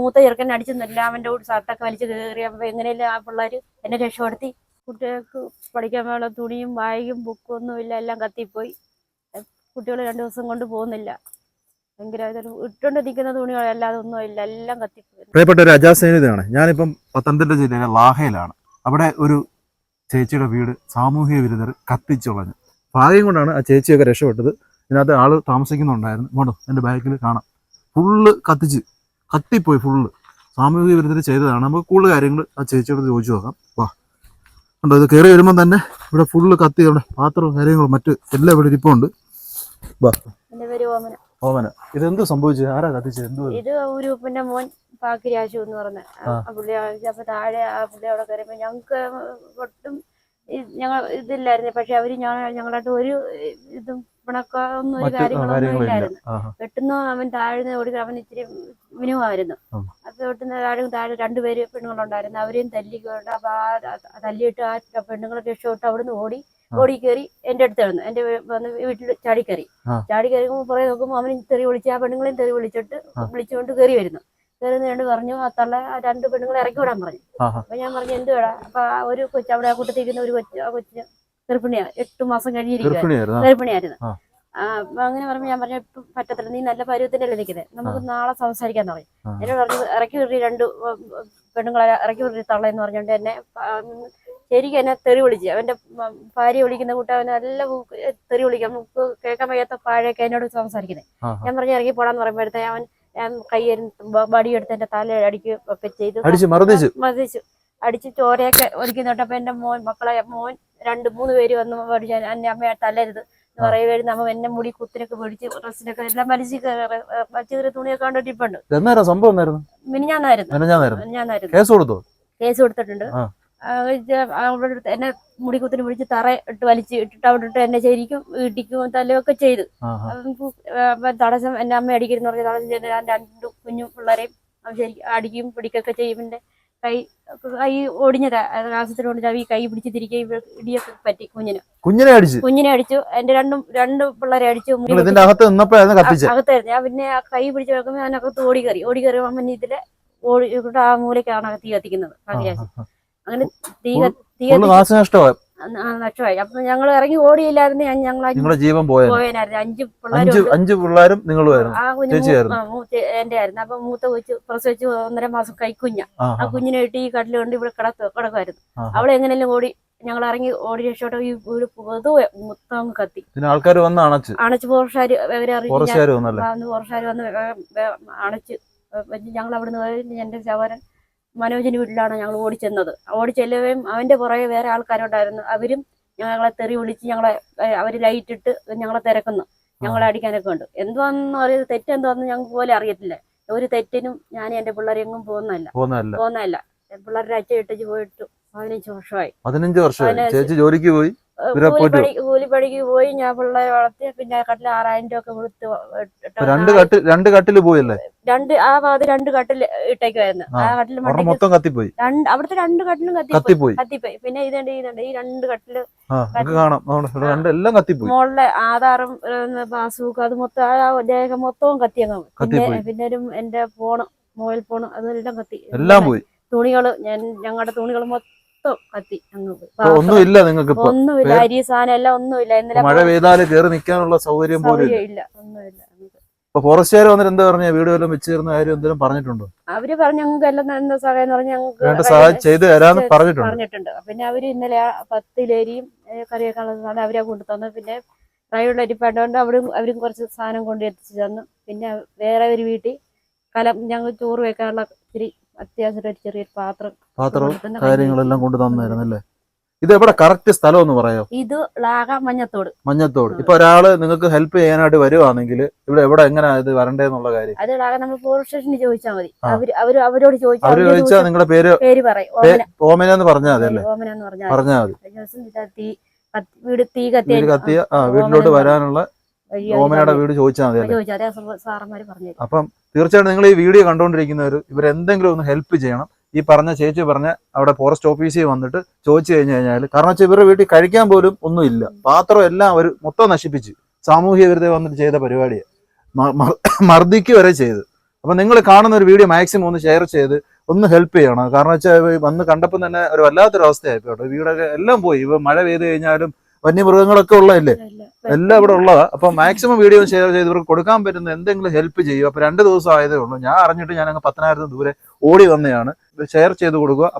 മൂത്ത ചെറുക്കൻ അടിച്ചൊന്നുമില്ല അവന്റെ കൂടെ ഷർട്ടൊക്കെ വലിച്ചു കയറി അപ്പൊ എങ്ങനെയല്ല ആ പിള്ളേർ എന്നെ രക്ഷപ്പെടുത്തി? കുട്ടികൾക്ക് പഠിക്കാൻ വേണ്ട തുണിയും ബാഗും ബുക്കും ഒന്നുമില്ല എല്ലാം കത്തിപ്പോയി. കുട്ടികൾ രണ്ടു ദിവസം കൊണ്ട് പോകുന്നില്ല. ഭയങ്കര ഇട്ടുകൊണ്ട് നിൽക്കുന്ന തുണികളല്ലാതെ ഒന്നും ഇല്ല എല്ലാം കത്തിപ്പോയി. പ്രിയപ്പെട്ട ഒരു അജാസേനിതയാണ് ഞാനിപ്പം പത്തനംതിട്ട ജില്ലയിലെ ലാഹയിലാണ്. അവിടെ ഒരു ചേച്ചിയുടെ വീട് സാമൂഹിക വിരുദ്ധർ കത്തിച്ചുളഞ്ഞു. ഭാഗ്യം കൊണ്ടാണ് ആ ചേച്ചിയൊക്കെ രക്ഷപ്പെട്ടത്. ഇതിനകത്ത് ആൾ താമസിക്കുന്നുണ്ടായിരുന്നു. ഇങ്ങോട്ടോ എന്റെ ബാക്കിൽ കാണാം. ഫുള്ള് കത്തിച്ച് കത്തിപ്പോയി ഫുള്ള് സാമൂഹിക വിരുദ്ധർ ചെയ്തതാണ്. നമുക്ക് കൂടുതൽ കാര്യങ്ങൾ ആ ചേച്ചിയോട് ചോദിച്ചു നോക്കാം. വാ. ഉണ്ടോ ഇത് കയറി വരുമ്പോൾ തന്നെ ഇവിടെ ഫുള്ള് കത്തി ഇവിടെ പാത്രവും കാര്യങ്ങളും മറ്റ് എല്ലാം ഇവിടെ ഇരിപ്പുണ്ട്. വാ. ഓമന. ഇതെന്ത് സംഭവിച്ചു? ആരാ കത്തിച്ചത്? എന്ത് ഇത് ഒരു മോൻ മോൻ പാക്കിരാശു എന്ന് പറഞ്ഞ. പുള്ളി അപ്പൊ താഴെ ആ പുള്ളി അവിടെ കയറിയപ്പോ ഞങ്ങക്ക് ഒട്ടും ഞങ്ങൾ ഇതില്ലായിരുന്നു. പക്ഷെ അവർ ഞാൻ ഞങ്ങളായിട്ട് ഒരു ഇതും പിണക്കൊന്നും ഒരു കാര്യങ്ങളൊന്നും ഇല്ലായിരുന്നു. പെട്ടെന്ന് അവൻ താഴ്ന്ന് ഓടി അവൻ ഇച്ചിരി വിനുവായിരുന്നു. അപ്പൊ പെട്ടെന്ന് താഴെ താഴെ രണ്ടുപേര് പെണ്ണുങ്ങളുണ്ടായിരുന്നു. അവരെയും തല്ലിക്കൊണ്ട് അപ്പൊ ആ തല്ലിയിട്ട് ആ പെണ്ണുങ്ങളെ രക്ഷപ്പെട്ട് അവിടുന്ന് ഓടി ഓടി കയറി എന്റെ അടുത്ത് വന്നു. എന്റെ വന്ന് വീട്ടിൽ ചാടി കയറി കുറെ ചാടി പുറകെ നോക്കുമ്പോൾ അവനും തെറി വിളിച്ച് ആ പെണ്ണുങ്ങളെയും തെറി വിളിച്ചിട്ട് വിളിച്ചുകൊണ്ട് കയറി വരുന്നു. കയറി കണ്ട് പറഞ്ഞു ആ തള്ള രണ്ട് പെണ്ണുങ്ങളെ ഇറക്കി വിടാൻ പറഞ്ഞു. അപ്പൊ ഞാൻ പറഞ്ഞു എന്ത് വേടാ? അപ്പൊ ആ ഒരു കൊച്ചു അവിടെ ആ കൂട്ടത്തിരിക്കുന്ന ഒരു കൊച്ചു ആ കൊച്ചു ഗർഭിണിയാ എട്ട് മാസം കഴിഞ്ഞിരിക്കുക ഗർഭിണിയായിരുന്നു അങ്ങനെ പറഞ്ഞു ഞാൻ പറഞ്ഞു ഇപ്പം പറ്റത്തില്ല നീ നല്ല പരുവത്തിനല്ലേ നിൽക്കുന്നത് നമുക്ക് നാളെ സംസാരിക്കാൻ ആ. എന്നോട് പറഞ്ഞു ഇറക്കി വിടറി രണ്ട് പെണ്ണുങ്ങളെ ഇറക്കി വിടറി എന്ന് പറഞ്ഞുകൊണ്ട് എന്നെ ശരിക്കും എന്നെ തെറി വിളിച്ചു. അവന്റെ ഭാര്യ വിളിക്കുന്ന കൂട്ടം അവനെ നല്ല തെറി വിളിക്കാം. നമുക്ക് കേൾക്കാൻ വയ്യാത്ത പാഴയൊക്കെ എന്നോട് സംസാരിക്കുന്നത് ഞാൻ പറഞ്ഞു ഇറങ്ങി പോടാന്ന് പറയുമ്പോഴത്തേ അവൻ ഞാൻ കൈ ബടിയെടുത്ത് എന്റെ തല അടിക്ക് ഒക്കെ ചെയ്തു. മർദ്ദിച്ചു? അടിച്ച് ചോരയൊക്കെ ഒരുക്കി തൊട്ടപ്പോ എന്റെ മോൻ മക്കളെ മോൻ രണ്ട് മൂന്ന് പേര് വന്ന് പഠിച്ചു എന്റെ അമ്മയെ തല്ലരുത് എന്ന് പറയുമായിരുന്നു നമ്മ എന്നെ മുടി കുത്തിനൊക്കെ പിടിച്ച് ഡ്രസ്സിനൊക്കെ എല്ലാം വലിച്ച് വലിച്ചു തുണിയൊക്കെ എന്നായിരുന്നു? മിനിഞ്ഞാന്നായിരുന്നു. കേസ് കൊടുത്തോ? കേസ് കൊടുത്തിട്ടുണ്ട്. അവിടെ എന്നെ മുടിക്കുത്തിന് പിടിച്ച് തറ ഇട്ട് വലിച്ച് ഇട്ടിട്ട് അവിടെ ഇട്ട് എന്നെ ശരിക്കും വീട്ടിക്കും തലയൊക്കെ ചെയ്തു. തടസ്സം എന്റെ അമ്മ അടിക്കരുന്ന് പറഞ്ഞ തടസ്സം ചെയ്ത് ഞാൻ രണ്ടു കുഞ്ഞു പിള്ളേരെയും ശരിക്കും അടിക്കും പിടിക്കൊക്കെ ചെയ്യും. എന്റെ കൈ കൈ ഒടിഞ്ഞതാ. ആസത്തിന് കൊണ്ട് ഈ കൈ പിടിച്ച് തിരികെ ഇടിയൊക്കെ പറ്റി കുഞ്ഞിന്. കുഞ്ഞിനെ അടിച്ചു? കുഞ്ഞിനെ അടിച്ചു. എന്റെ രണ്ടും രണ്ട് പിള്ളേരെ അടിച്ചു. അകത്ത് അകത്തായിരുന്നു. ഞാൻ പിന്നെ ആ കൈ പിടിച്ച് വെക്കുമ്പോൾ അകത്ത് ഓടി കയറി ഓടി കയറി അമ്മ ഇതിലെ ഓടി ആ മൂലക്കാണ് തീ കത്തിക്കുന്നത്. അങ്ങനെ തീ തീ നാശനഷ്ടമായി നഷ്ടമായി. അപ്പൊ ഞങ്ങൾ ഇറങ്ങി ഓടിയില്ലായിരുന്നു. ഞാൻ ഞങ്ങൾ നിങ്ങളുടെ ജീവൻ പോയനായിരുന്നു. അഞ്ച് പിള്ളേരും അഞ്ച് പിള്ളേരും നിങ്ങളുമായിരുന്നു. എന്റെ ആയിരുന്നു അപ്പൊ മൂത്ത കൊച്ചു പ്രസവിച്ച് ഒന്നര മാസം കൈക്കുഞ്ഞ ആ, കുഞ്ഞിനെ ഇട്ട് ഈ കടൽ കൊണ്ട് ഇവിടെ കിടത്ത് കിടക്കുമായിരുന്നു അവിടെ അവളെ എങ്ങനെയെങ്കിലും ഓടി ഞങ്ങൾ ഇറങ്ങി ഓടി രക്ഷോട്ട് ഈ വീട് പൊതുവെ മൊത്തം കത്തി. പിന്നെ ആൾക്കാർ വന്ന് അണച്ച്. അണച്ച് ഫോറസ്റ്റുകാർ വന്നല്ലേ? പോർഷാര് വന്ന് അണച്ച്. ഞങ്ങൾ അവിടുന്ന് എന്റെ സഹോദരൻ മനോജിന്റെ വീട്ടിലാണ് ഞങ്ങൾ ഓടിച്ചെന്നത്. ഓടിച്ചെല്ലുകയും അവന്റെ പുറകെ വേറെ ആൾക്കാരുണ്ടായിരുന്നു. അവരും ഞങ്ങളെ തെറി വിളിച്ച് ഞങ്ങളെ അവർ ലൈറ്റ് ഇട്ട് ഞങ്ങളെ തിരക്കുന്നു. ഞങ്ങളെ അടിക്കാനൊക്കെ ഉണ്ട് എന്തുവാന്ന് പറയുന്നത് തെറ്റെന്തുവാന്ന് ഞങ്ങൾക്ക് പോലെ അറിയത്തില്ല. ഒരു തെറ്റിനും ഞാൻ എന്റെ പിള്ളേരെ എങ്ങും പോകുന്നതല്ല. പോകുന്നതല്ല. പോകുന്നതല്ല. പിള്ളേരുടെ അച്ഛൻ ഇട്ടിച്ച് പോയിട്ട് പതിനഞ്ച് വർഷമായി. പതിനഞ്ച് വർഷമായി. ചേച്ചി ജോലിക്ക് പോയി? കൂലിപ്പണിക്ക് പോയി ഞാൻ പിള്ളേരെ വളർത്തി പിന്നെ കട്ടിൽ ആറായിരം രൂപ ഒക്കെ കൊടുത്ത് രണ്ട് കട്ടിൽ രണ്ട് കട്ടിൽ പോയല്ലേ? രണ്ട് ആ ഭാഗത്ത് രണ്ട് കട്ടിൽ ഇട്ടേക്കുമായിരുന്നു ആ. ആ കട്ടിൽ മൊത്തം കത്തിപ്പോയി. രണ്ട് അവിടുത്തെ രണ്ട് കട്ടിലും കത്തിപ്പോയി. കത്തിപ്പോയി. പിന്നെ ഇതുണ്ട് ഇതുണ്ട് ഈ രണ്ട് കട്ടിൽ കാണാം. എല്ലാം കത്തിപ്പോയി. മോളിലെ ആധാറും പാസ്ബുക്ക് അത് മൊത്തം ആ രേഖ മൊത്തവും കത്തിയങ്ങ്. പിന്നെ. പിന്നെ ഒരു എന്റെ ഫോണ് മൊബൈൽ ഫോണ് അതെല്ലാം കത്തി. എല്ലാം പോയി. തുണികൾ ഞാൻ ഞങ്ങളുടെ തുണികൾ മൊത്തം കത്തി അങ്ങ് പോയി. ഇപ്പൊ ഒന്നും ഇല്ല നിങ്ങൾക്ക് ഒന്നുമില്ല അരി സാധനം എല്ലാം ഒന്നുമില്ല. ഇന്നലെ മഴ പെയ്താൽ കേറി നിൽക്കാനുള്ള സൗകര്യം പോലും ഇല്ല. ഒന്നുമില്ല. ഇപ്പൊ ഫോറസ്റ്റുകാർ വന്നിട്ട് എന്താ പറഞ്ഞ? വീട് വല്ലതും വെച്ചിരുന്ന കാര്യം എന്തെങ്കിലും പറഞ്ഞിട്ടുണ്ടോ? അവർ പറഞ്ഞു ഞങ്ങൾക്ക് എല്ലാം എന്താ സഹായം പറഞ്ഞു വേണ്ട സഹായം ചെയ്തു തരാന്ന് പറഞ്ഞിട്ടുണ്ട്. പറഞ്ഞിട്ടുണ്ട്. പിന്നെ അവർ ഇന്നലെ പത്തിലേരിയും കറിയൊക്കെ സാധനം അവരെ കൊണ്ടു തന്നു പിന്നെ റൈഡ് അരിപ്പാട്ടുകൊണ്ട് അവിടെ അവരും കുറച്ച് സാധനം കൊണ്ട് എത്തിച്ചു തന്നു. പിന്നെ വേറെ ഒരു വീട്ടിൽ കലം ഞങ്ങൾ ചോറ് വെക്കാനുള്ള ഇത്തിരി അത്യാവശ്യം ഒരു ചെറിയൊരു പാത്രം പാത്രവും കാര്യങ്ങളെല്ലാം കൊണ്ട് തന്നായിരുന്നു ഇത് എവിടെ? കറക്റ്റ് സ്ഥലം ഒന്ന് പറയായോ ഇത് ലാഗ മഞ്ഞത്തോട്. മഞ്ഞത്തോട്. ഇപ്പൊ ഒരാൾ നിങ്ങൾക്ക് ഹെൽപ്പ് ചെയ്യാനായിട്ട് വരുവാണെങ്കിൽ ഇവിടെ എവിടെ എങ്ങനെയാ ഇത് വരണ്ടേന്നുള്ള കാര്യം. അത് നമ്മൾ പോലീസ് സ്റ്റേഷനിൽ ചോദിച്ചാൽ മതി. അവർ അവർ അവരോട് ചോദിച്ചാൽ അവർ ചോദിച്ചാൽ നിങ്ങളുടെ പേര് പേര് പറയും. ഓമന. എന്ന് പറഞ്ഞാൽ മതി അല്ലേ? ഓമന എന്ന് പറഞ്ഞാൽ മതി. തീ വീട് തീ കത്തി കത്തിയ ആ വീട്ടിലോട്ട് വരാനുള്ള ഓമനയുടെ വീട് ചോദിച്ചാൽ മതി അപ്പം തീർച്ചയായിട്ടും നിങ്ങൾ ഈ വീഡിയോ കണ്ടുകൊണ്ടിരിക്കുന്നവർ ഇവരെന്തെങ്കിലും ഒന്ന് ഹെൽപ്പ് ചെയ്യണം. ഈ പറഞ്ഞ ചേച്ചി പറഞ്ഞ അവിടെ ഫോറസ്റ്റ് ഓഫീസിൽ വന്നിട്ട് ചോദിച്ചു കഴിഞ്ഞു കഴിഞ്ഞാൽ കാരണം വെച്ചാൽ ഇവരുടെ വീട്ടിൽ കഴിക്കാൻ പോലും ഒന്നുമില്ല പാത്രം എല്ലാം അവർ മൊത്തം നശിപ്പിച്ച് സാമൂഹ്യ വിരുദ്ധ വന്നിട്ട് ചെയ്ത പരിപാടിയാണ് മർദ്ദിക്ക് വരെ ചെയ്ത്. അപ്പം നിങ്ങൾ കാണുന്ന ഒരു വീഡിയോ മാക്സിമം ഒന്ന് ഷെയർ ചെയ്ത് ഒന്ന് ഹെൽപ്പ് ചെയ്യണം. കാരണം വെച്ചാൽ വന്ന് കണ്ടപ്പോൾ തന്നെ ഒരു വല്ലാത്തൊരു അവസ്ഥയായിപ്പോട്ടെ വീടൊക്കെ എല്ലാം പോയി. ഇപ്പൊ മഴ പെയ്ത് കഴിഞ്ഞാലും വന്യമൃഗങ്ങളൊക്കെ ഉള്ളതല്ലേ? എല്ലാം ഇവിടെ ഉള്ളതാ. അപ്പൊ മാക്സിമം വീഡിയോ ഷെയർ ചെയ്ത് ഇവർക്ക് കൊടുക്കാൻ പറ്റുന്ന എന്തെങ്കിലും ഹെൽപ്പ് ചെയ്യും അപ്പൊ രണ്ട് ദിവസം ആയതേ ഉള്ളൂ. ഞാൻ അറിഞ്ഞിട്ട് ഞാൻ അങ്ങ് പത്തനായിരത്തിന് ദൂരെ ഓടി വന്നതാണ്. ഷെയർ ചെയ്ത് കൊടുക്കുക.